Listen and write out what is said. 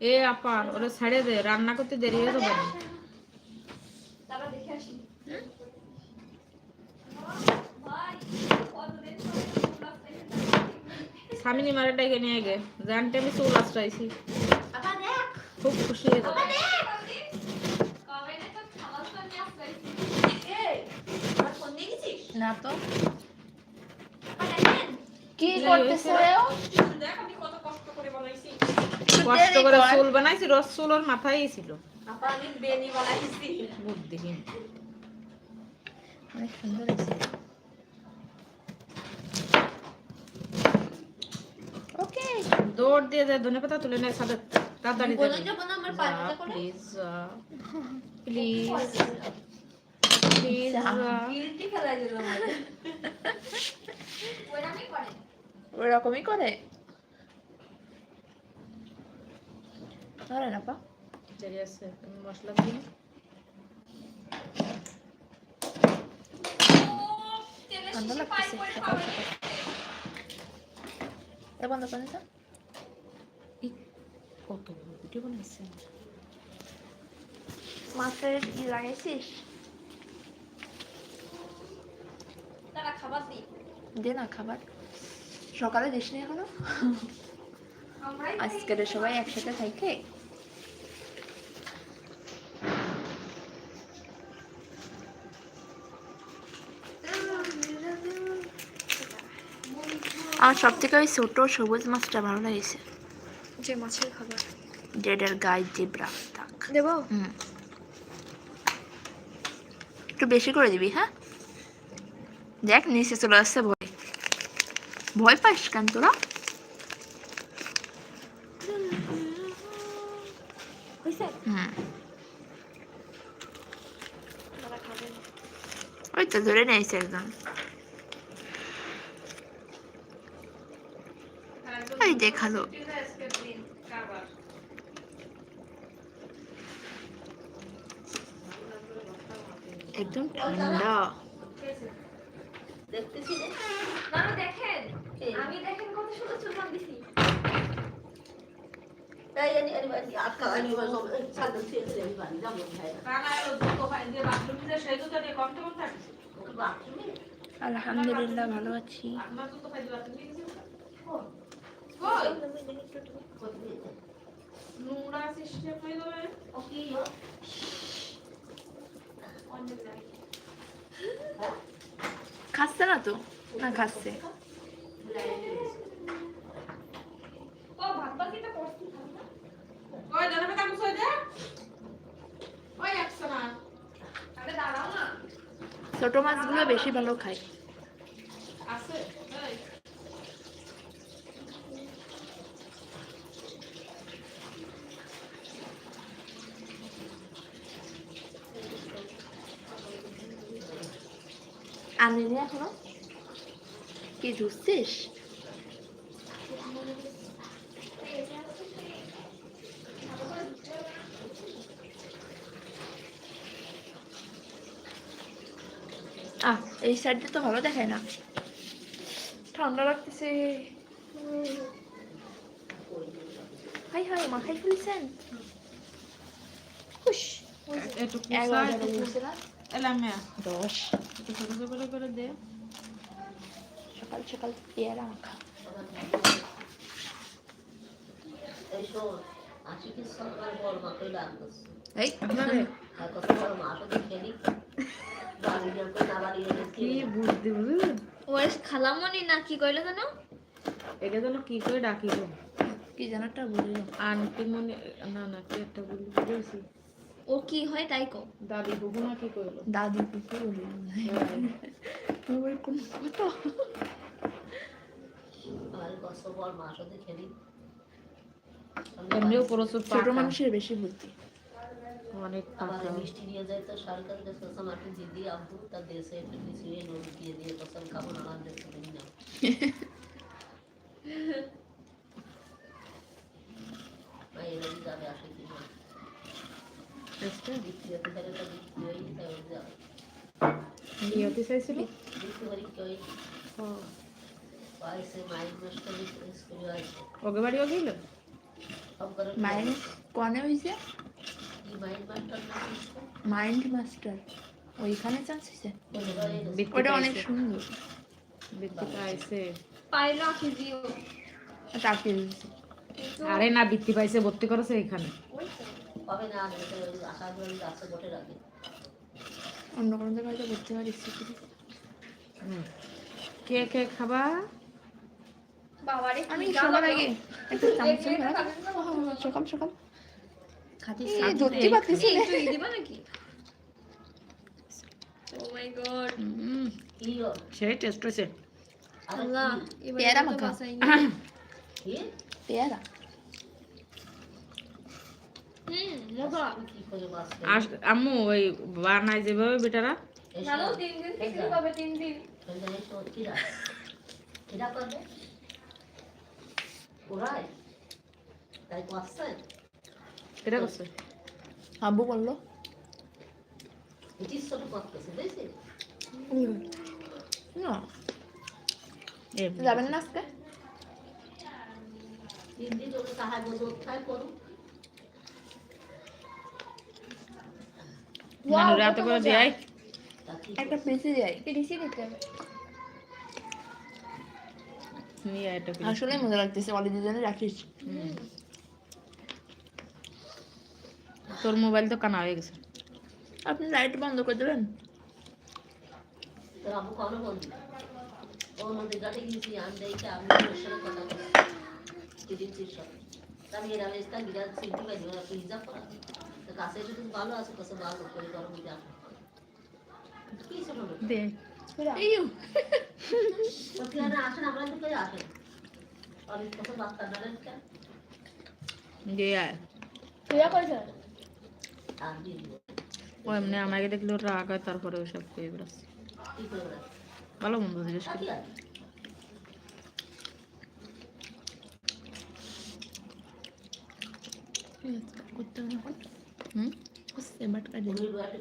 এ আপা ওরা ছেড়ে দে রান্না করতে দেরি হয়ে যাবে। স্বামী মারে ডেকে নিয়ে গে জানতে আমি চুল আশ্রাইছি। খুব খুশি হয়ে যাবে। না তো। কি করতেছে ও? দেখ আমি কত কষ্ট করে চুল বানাইছি রস চুল ওর মাথায় ছিল। আপা আমি বেনি বানাইছি। বুদ্ধিহীন। অনেক সুন্দর হয়েছে। ওকে দৌড় দিয়ে যায় ধনে পাতা তুলে নেয় সাথে তাড়াতাড়ি প্লিজ ওরকমই করে। ধরে না পা দেরি আছে মশলা দিন তেলে ঠান্ডা লাগতেছে সকাল সকাল এ বন্ধ তো কত ভিডিও বানাইছে মাছের কি লাগাইছিস? খাবার দিই। দে না খাবার। সকালে দিস নি এখনও আজকের সবাই একসাথে থাকে আমার সব থেকে ওই ছোট সবুজ মাছটা ভালো লেগেছে। যে মাছের খাবার। ডেডের গায়ে জেব্রা থাক দেবো? হুম। একটু বেশি করে দিবি হ্যাঁ? দেখ নিচে চলে আসছে ভয়। ভয় পাস কেন তোরা? ওই তো ধরে নিয়েছে একদম। এই দেখাল। একদম ঠান্ডা। দেখেন। আমি কত সুন্দর দিছি। আলহামদুলিল্লাহ ভালো আছি। নোংরা সিস্টেম হয়ে যাবে ওকে। খাচ্ছে না তো? না খাচ্ছে। ছোট মাছগুলো বেশি ভালো খায় আছে এই আনিনি এখনও? কি ধুচ্ছিস আহ এই সাইডটা তো ভালো দেখায় না। ঠান্ডা লাগতেছে। হাই হাই মাথায় ফেলেছেন? উস, একটু এগারোটা কুসা বেজে গেছে না? এলামে দশ ছোট ছোট করে দে সকাল সকাল পেয়ারা মাখা খালামনি না কি কইলো জানো এটা যেন কি করে ডাকি কি যেন একটা বলল আন্টি মনে না না কি একটা বলি বুঝেছি ও কি হয় তাই কো দাদি বুবু না কি কইলো? দাদি বলল হ্যাঁ। ওই কোন কথা। এমনিও প্রচুর ছোট মানুষের বেশি বুদ্ধি। অনেক আবার মিষ্টি নিয়ে যায় তো সরকার কাছে দিদি আব্বু তার দেশে একটু মিশিয়ে নদী দিয়ে দিয়ে কসম খাব না দিই না মা এরা যাবে আসে কি না বুঝতে? বিক্রি হতে গেলে তো বিক্রি হয়ে তাই ওর যাবে কি হতে চাইছিল আছে ওকে বাড়িও গেল মাইন্ড কনে হয়েছে মাইন্ড মাস্টার। না কিছু? মাইন্ড মাস্টার ওইখানে চান্স হয়েছে ওটা অনেক পাইছে। সুন্দর। বৃত্তিটা আইছে। পাইলো আঁকি চাকরি হয়েছে আরে না বৃত্তি পাইছে ভর্তি করেছে এখানে। অন্য কোনো জায়গায় ইচ্ছে করে। কে কে খাবা? আমি সবার। আগে একটা চামচ খাতিস ধরতে পারতেছি। দিবা নাকি? সেই টেস্ট হয়েছে। কি? এবার পেয়ারা মাখা। পেয়ারা। হুম মজা। আম্মু ওই বানাই যেভাবে বেটারা? এটা করছে। আব্বু বলল। যাবেন না আজকে? তিন দিন ওকে সাহায্য বলছে, নানুরে হাতে করে দেয়। একটা পিসি যাই তিরিশই দিতে? হবে নিয়ে এটা করে। আসলে মজা লাগতেছে অলি দুজনে রাখিস। তোর মোবাইল তো কানা হয়ে গেছে। আপনি লাইট বন্ধ করে দেবেন? তোর গেছি, ভালো আছো, কাছে ভালো করে গরম? দে। ইউ আসেন, আমরা তো আসেন। অনেক বাচ্চা এমনি আমাকে দেখলে রাগ হয় তারপরে ওসব বেড়াচ্ছে। করে ওরা? ভালো মন্দ জিজ্ঞেস করি? করতে হবে বাট কাটে উনি রুয়াটি